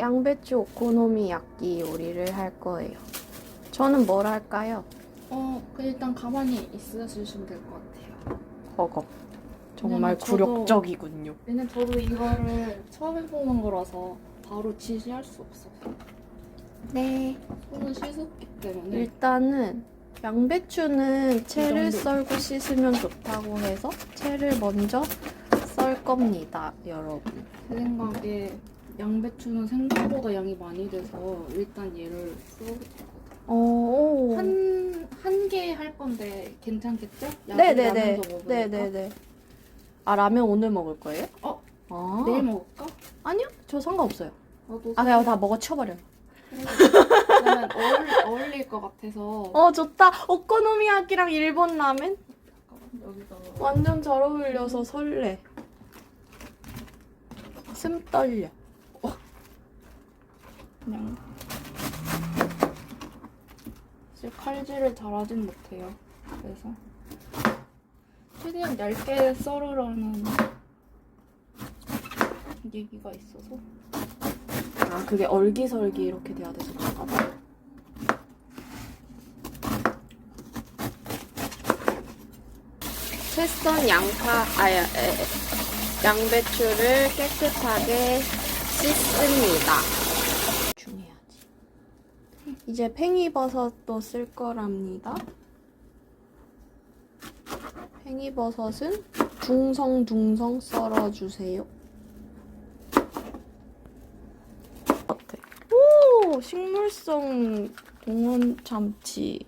양배추 오코노미야끼 요리를 할 거예요. 저는 뭘 할까요? 어, 그 일단 가만히 있으시면 될 것 같아요. 허겁. 정말 왜냐면 저도- 굴욕적이군요. 왜냐면 저도 이거를 처음 해보는 거라서 바로 지시할 수 없어서 네. 손은 씻었기 때문에 일단은 양배추는 채를. 썰고 씻으면 좋다고 해서 채를 먼저 썰 겁니다, 여러분. 제 생각에 양배추는 생각보다 양이 많이 돼서 일단 얘를 썰어볼게요. 오. 한, 한 개 할 건데 괜찮겠죠? 야식 네네네. 라면도 먹으니까. 네네네. 아, 라면 오늘 먹을 거예요? 어? 아. 내일 먹을까? 아니요, 저 상관없어요. 나도 아, 그냥 다 먹어 치워버려요. 왜냐면 어울, 어울릴 것 같아서 어, 좋다. 오코노미야끼랑 일본? 잠깐만, 여기다가 완전 잘 어울려서 설레. 슴 떨려. 그냥 사실 칼질을 잘하진 못해요. 그래서 최대한 얇게 썰으라는 얘기가 있어서 아, 그게 얼기설기 이렇게 돼야 돼서 그런가 봐. 채썬 양파, 아, 야, 에, 에, 양배추를 깨끗하게 씻습니다. 이제 팽이버섯도 쓸 거랍니다. 팽이버섯은 둥성둥성 썰어주세요. 어때? 오! 식물성 동원 참치.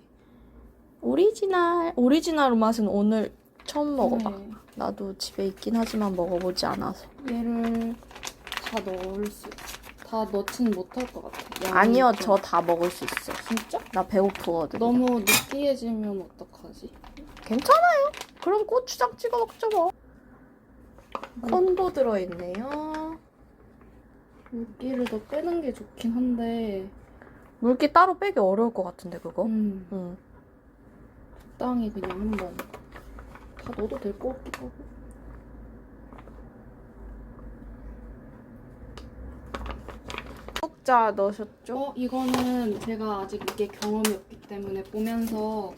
오리지널, 오리지널 맛은 오늘 처음 먹어봐. 네, 나도 집에 있긴 하지만 먹어보지 않아서. 얘를 다 넣을 수 다 넣진 못할 것 같아. 양이 아니요, 좀- 저 다 먹을 수 있어. 진짜? 나 배고프거든. 너무 느끼해지면 어떡하지? 괜찮아요. 그럼 고추장 찍어 먹죠 뭐. 콘도 들어있네요. 물기를 더 빼는 게 좋긴 한데 물기 따로 빼기 어려울 것 같은데 그거. 음, 응. 적당히 그냥 한번 다 넣어도 될 것 같기도 하고 국자 넣으셨죠? 어, 이거는 제가 아직 이게 경험이 없기 때문에 보면서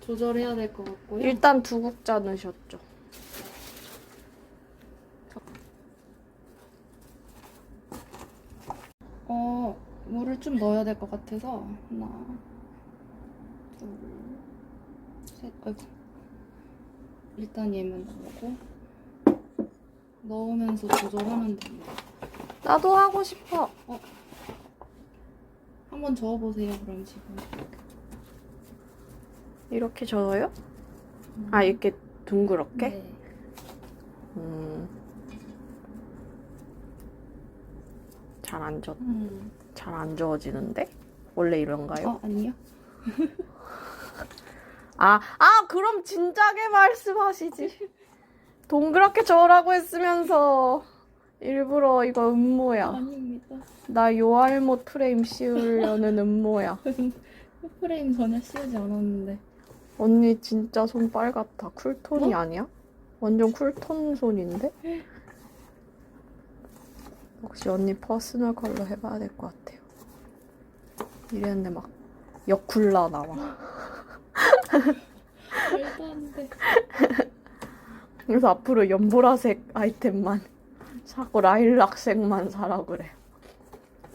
조절해야 될 것 같고요. 일단 두 국자 넣으셨죠. 어, 물을 좀 넣어야 될 것 같아서 하나, 둘, 셋, 아이고. 일단 얘만 넣고 넣으면서 조절하면 됩니다. 나도 하고 싶어. 한번 저어보세요, 그럼 지금. 이렇게 저어요? 아 이렇게 둥그렇게? 네. 음. 잘안 저, 음. 잘안 저어지는데? 원래 이런가요? 어, 아니요? 아, 아, 그럼 진작에 말씀하시지. 동그랗게 저으라고 했으면서 일부러 이거 음모야. 아닙니다. 나 요알못 프레임 씌우려는 음모야. 프레임 전혀 씌우지 않았는데. 언니 진짜 손 빨갛다. 쿨톤이 어? 아니야? 완전 쿨톤 손인데? 역시 언니 퍼스널 컬러 해봐야 될 것 같아요. 이랬는데 막 여쿨라 나와. 말도 안 돼. 그래서 앞으로 연보라색 아이템만 사고 라일락색만 사라 그래.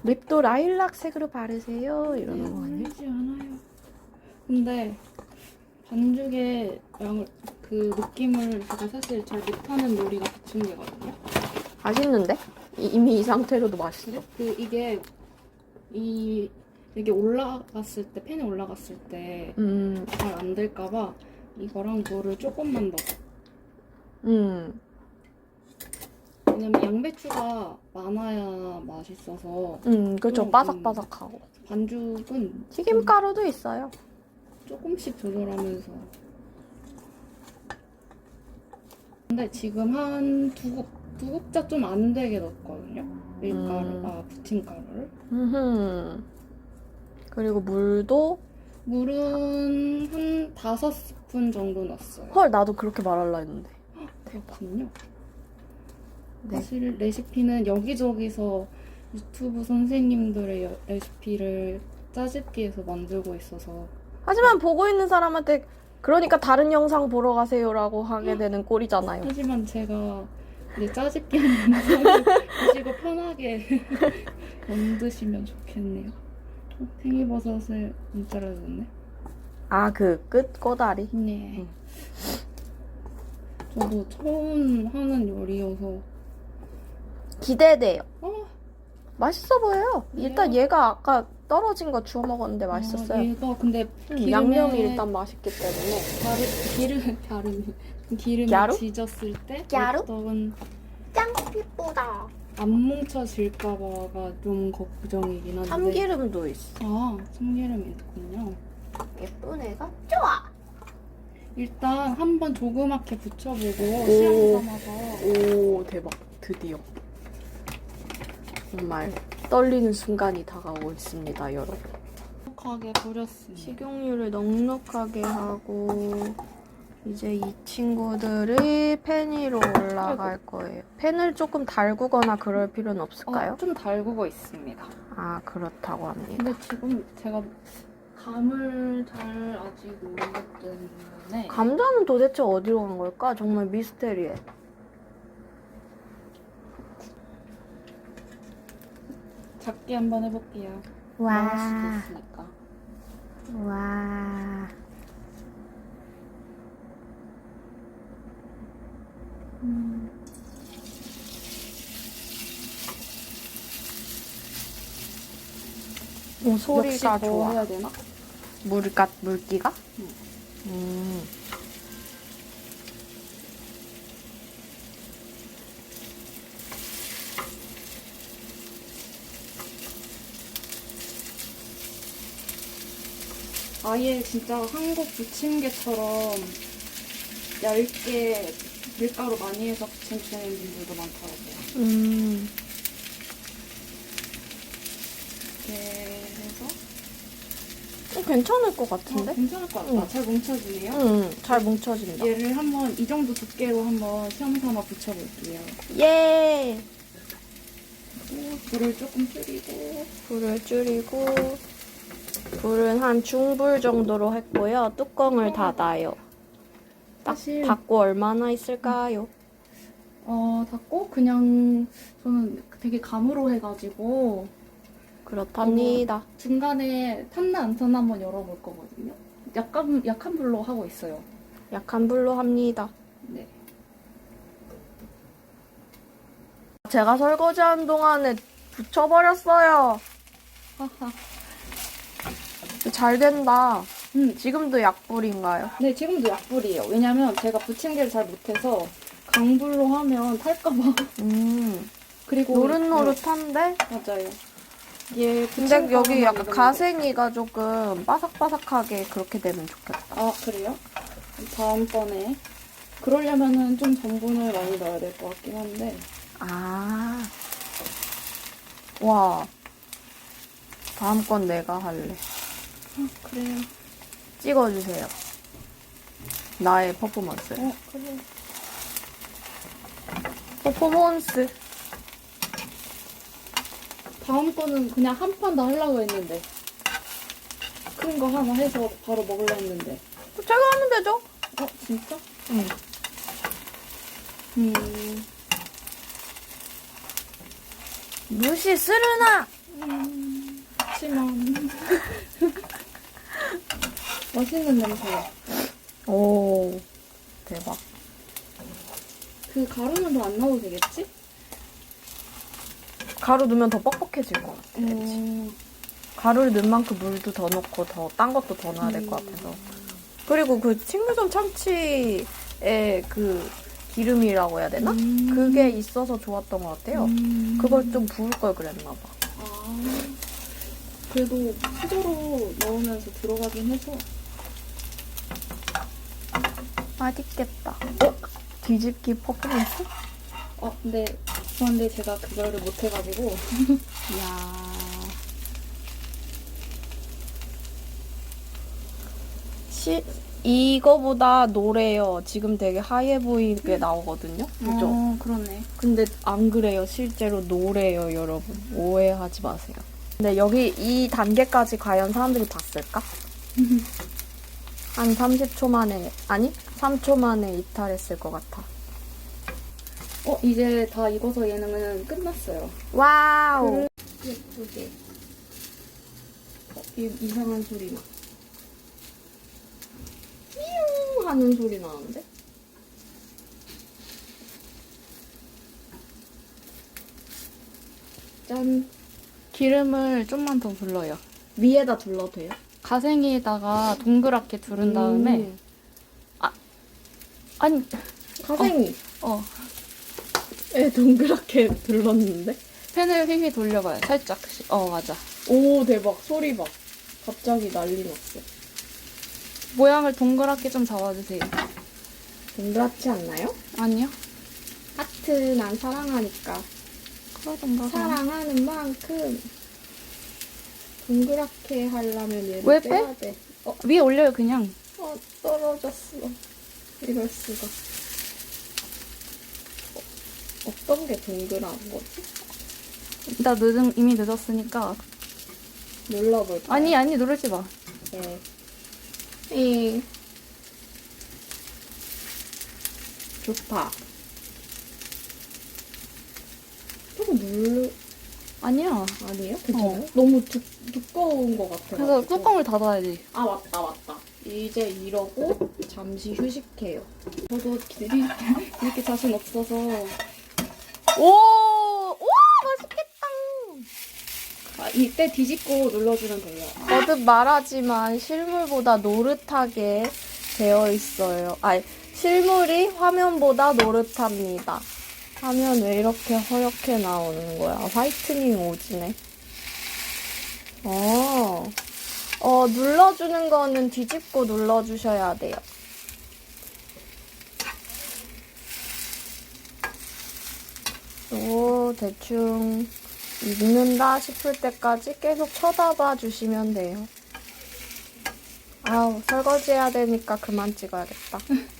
립도 라일락색으로 바르세요. 이러는 거 아니야? 아니지 않아요. 근데 반죽의 그 느낌을 제가 사실 잘 못하는 요리가 부침개거든요. 맛있는데? 이- 이미 이 상태로도 맛있어. 그 이게 이 이게 올라갔을 때 팬에 올라갔을 때잘 음, 안 될까봐 이거랑 물을 조금만 넣어. 음, 왜냐면 양배추가 많아야 맛있어서 음, 그죠. 음, 바삭바삭하고. 반죽은 튀김가루도 있어요. 조금씩 조절하면서. 근데 지금 한 두 국, 두 국자 좀 안 되게 넣었거든요. 밀가루, 음. 아, 부침가루를. 음흠. 그리고 물도 물은 한 다섯 스푼 정도 넣었어요. 헐 나도 그렇게 말할라 했는데. 그렇군요. 네. 사실 레시피는 여기저기서 유튜브 선생님들의 여- 레시피를 짜집기해서 만들고 있어서 하지만 보고 있는 사람한테 그러니까 다른 영상 보러 가세요라고 하게 되는 꼴이잖아요. 하지만 제가 이제 짜집기 하는 영상을 보시고 편하게 만드시면 좋겠네요. 어, 팽이버섯을 안 잘라줬네. 아 그 끝 꼬다리. 네. 응. 저도 처음 하는 요리여서 기대돼요. 어, 맛있어 보여요. 일단 얘가 아까 떨어진 거 주워 먹었는데 아, 맛있었어요. 얘가 근데 음, 기름에 양념이 일단 맛있기 때문에. 가루, 기름 기름에 갸루? 지졌을 때? 어떤 짱 예쁘다. 안 뭉쳐질까봐가 좀 걱정이긴 한데. 참기름도 있어. 아 참기름이 있군요. 예쁜 애가 좋아. 일단 한번 조그맣게 붙여보고 오. 시험 삼아서 오 대박 드디어 정말 떨리는 순간이 다가오고 있습니다 여러분 넉넉하게 뿌렸습니다. 식용유를 넉넉하게 하고 이제 이 친구들이 팬 위로 올라갈 거예요 팬을 조금 달구거나 그럴 필요는 없을까요? 어, 좀 달구고 있습니다. 아 그렇다고 합니다 근데 지금 제가 감을 잘 아직 모르기 때문에 감자는 도대체 어디로 간 걸까? 정말 미스테리해 작게 한번 해볼게요. 나올 수도 있으니까. 와 음. 오, 소리가 역시 더 좋아 해야 되나? 물가 물기가? 응. 음. 아예 진짜 한국 부침개처럼 얇게 밀가루 많이 해서 부침시는 분들도 많더라고요. 음. 이렇게 해서 어, 괜찮을 것 어, 같은데? 괜찮을 것 같다. 응. 잘 뭉쳐지네요. 응, 잘 뭉쳐진다. 얘를 한번 이 정도 두께로 한번 시험 삼아 붙여볼게요. 예! 그리고 불을 조금 줄이고 불을 줄이고, 불은 한 중불 정도로 했고요. 뚜껑을 닫아요. 딱 사실 닫고 얼마나 있을까요? 어 닫고 그냥 저는 되게 감으로 해가지고 그렇답니다. 중간에 탔나 안 탔나 한번 열어볼 거거든요. 약간 약한 불로 하고 있어요. 약한 불로 합니다. 네. 제가 설거지하는 동안에 붙여버렸어요. 하하. 잘 된다. 음, 지금도 약불인가요? 네 지금도 약불이에요. 왜냐면 제가 부침개를 잘 못해서 강불로 하면 탈까봐. 음, 그리고 노릇노릇한데? 네, 맞아요. 얘 근데 여기 약간 가생이가 조금 바삭바삭하게 그렇게 되면 좋겠다. 아 그래요? 다음번에 그러려면은 좀 전분을 많이 넣어야 될 것 같긴 한데 아. 와. 다음 건 내가 할래. 아 그래요. 찍어주세요. 나의 퍼포먼스. 어 그래. 퍼포먼스. 다음 거는 그냥 한 판 더 하려고 했는데 큰 거 하나 해서 바로 먹으려 했는데 제가 하면 되죠? 어 진짜? 응. 음, 무시 쓰르나! 음 그렇지만 맛있는 냄새야. 오. 대박. 그 가루는 더 안 넣어도 되겠지? 가루 넣으면 더 뻑뻑해질 것 같아. 음, 가루를 넣은 만큼 물도 더 넣고 더 딴 것도 더 넣어야 될 것 같아서. 그리고 그 칭그전 참치의 그 기름이라고 해야 되나? 음. 그게 있어서 좋았던 것 같아요. 음. 그걸 좀 부을 걸 그랬나 봐. 아, 그래도 수저로 넣으면서 들어가긴 해서 맛있겠다. 어? 뒤집기 퍼포먼스? 어 근데 그런데 제가 그거를 못 해가지고 이야. 시, 이거보다 노래요. 지금 되게 하얘 보이게 나오거든요. 그죠? 어, 그러네. 근데 안 그래요. 실제로 노래요, 여러분. 오해하지 마세요. 근데 여기 이 단계까지 과연 사람들이 봤을까? 한 30초 만에, 아니, 3초 만에 이탈했을 것 같아. 어, 이제 다 익어서 얘는 끝났어요. 와우! 예쁘게. 어, 이, 이상한 소리 나. 삐용 하는 소리 나는데? 짠. 기름을 좀만 더 둘러요. 위에다 둘러도 돼요? 가생이에다가 동그랗게 두른 다음에 음. 아니 가생이. 어 에 동그랗게 둘렀는데? 팬을 휘휘 돌려봐요. 살짝씩. 어 맞아. 오 대박 소리 봐 갑자기 난리 났어 모양을 동그랗게 좀 잡아주세요. 동그랗지 않나요? 아니요. 하트 난 사랑하니까 그러던가. 사랑하는 만큼 동그랗게 하려면 얘를 왜 빼야 돼 어, 위에 올려요 그냥. 어 떨어졌어 이럴 수가 어, 어떤 게 동그란 거지? 나 늦은 이미 늦었으니까. 눌러볼까? 아니 아니 누르지 마. 네. 이 좋다. 조금 눌 아니야. 아니에요? 괜찮아요? 너무 두, 두꺼운 것 같아요. 그래서 뚜껑을 닫아야지. 아 맞다 맞다. 이제 이러고 잠시 휴식해요. 저도 이- 이렇게 자신 없어서 오, 오 맛있겠다. 아, 이때 뒤집고 눌러주면 돼요. 거듭 말하지만 실물보다 노릇하게 되어 있어요. 아니, 실물이 화면보다 노릇합니다. 화면 왜 이렇게 허옇게 나오는 거야? 화이트닝 오지네. 어, 어, 눌러주는 거는 뒤집고 눌러주셔야 돼요. 또 대충 익는다 싶을 때까지 계속 쳐다봐 주시면 돼요. 아우, 설거지 해야 되니까 그만 찍어야겠다.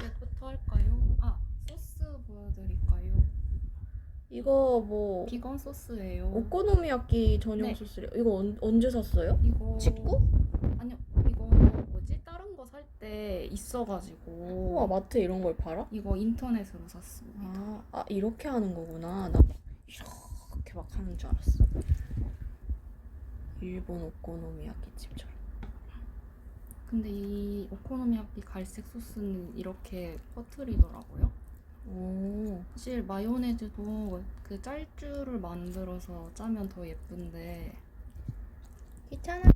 몇부터 할까요? 아 소스 보여드릴까요? 이거 뭐 비건 소스예요. 오코노미야끼 전용 네. 소스래요. 이거 언, 언제 샀어요? 이거 직구? 아니요 이거 뭐지 다른 거 살 때 있어가지고 우와, 마트에 이런 걸 팔아? 이거 인터넷으로 샀어요. 아, 아 이렇게 하는 거구나. 나막 이렇게 막 하는 줄 알았어. 일본 오코노미야끼 집처럼. 근데 이 오코노미야끼 갈색 소스는 이렇게 퍼트리더라고요. 오, 사실 마요네즈도 그 짤줄을 만들어서 짜면 더 예쁜데 귀찮아.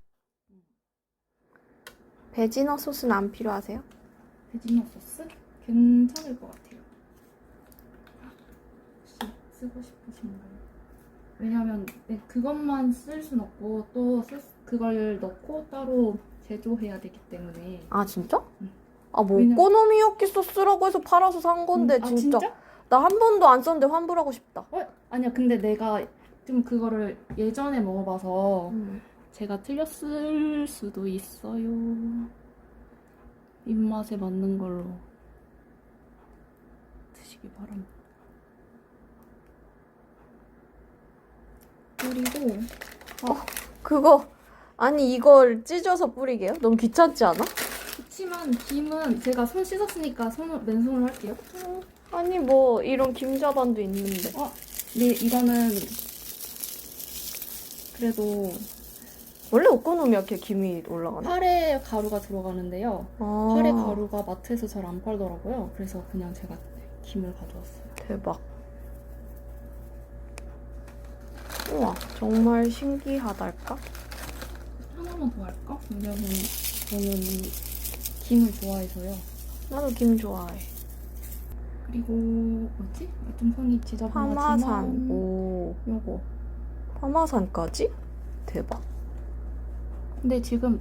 베지너 소스는 안 필요하세요? 베지너 소스 괜찮을 것 같아요. 혹시 쓰고 싶으신가요? 왜냐면 네, 그것만 쓸 순 없고 또 쓸 수- 그걸 넣고 따로 제조해야 되기 때문에 아 진짜? 응. 아 뭐 왜냐- 오코노미야끼 소스라고 해서 팔아서 산 건데 음, 아, 진짜, 나 한 번도 안 썼는데 환불하고 싶다. 어? 아니야 근데 내가 좀 그거를 예전에 먹어봐서 제가 틀렸을 수도 있어요. 입맛에 맞는 걸로 드시기 바랍니다. 그리고 그거 아니 이걸 찢어서 뿌리게요? 너무 귀찮지 않아? 그치만 김은 제가 손 씻었으니까 손을 맨손으로 할게요. 아니 뭐 이런 김자반도 있는데. 어, 네 이거는 그래도 원래 오코노미야끼 김이 올라가나? 파래 가루가 들어가는데요. 아, 파래 가루가 마트에서 잘 안 팔더라고요. 그래서 그냥 제가 김을 가져왔어요. 대박. 우와 정말 신기하달까? 하나만 더 할까? 왜냐면 저는 김을 좋아해서요. 나도 김 좋아해. 그리고 뭐지? 좀 손이 지저분하지만 파마산. 오 요거. 파마산까지? 대박. 근데 지금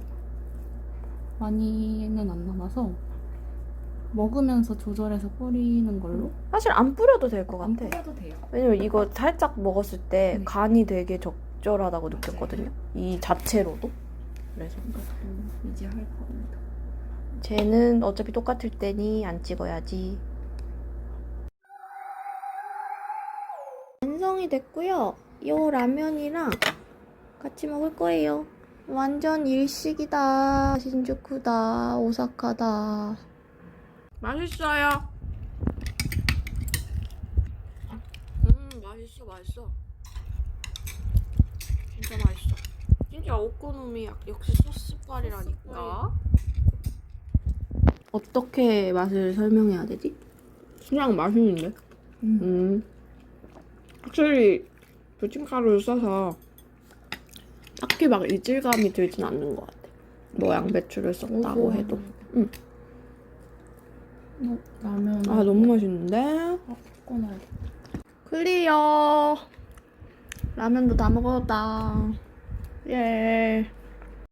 많이는 안 남아서 먹으면서 조절해서 뿌리는 걸로 사실 안 뿌려도 될 것 안 같아. 뿌려도 돼요. 왜냐면 이거 살짝 먹었을 때 네. 간이 되게 적절하다고 느꼈거든요. 이 자체로도. 그래서 이것도 이제 할 겁니다. 쟤는 어차피 똑같을 테니 안 찍어야지. 완성이 됐고요. 이 라면이랑 같이 먹을 거예요. 완전 일식이다. 신주쿠다. 오사카다. 맛있어요. 음, 맛있어, 맛있어. 진짜 맛있어. 진짜 오코노미 역시 소스빨이라니까. 어떻게 맛을 설명해야 되지? 그냥 맛있는데? 음. 음. 확실히 부침가루를 써서 딱히 막 이질감이 들진 않는 것 같아. 뭐 양배추를 썼다고 해도. 응. 어, 라면. 아, 너무 맛있는데? 아, 꺼놔야 돼. 클리어. 라면도 다 먹었다. 예.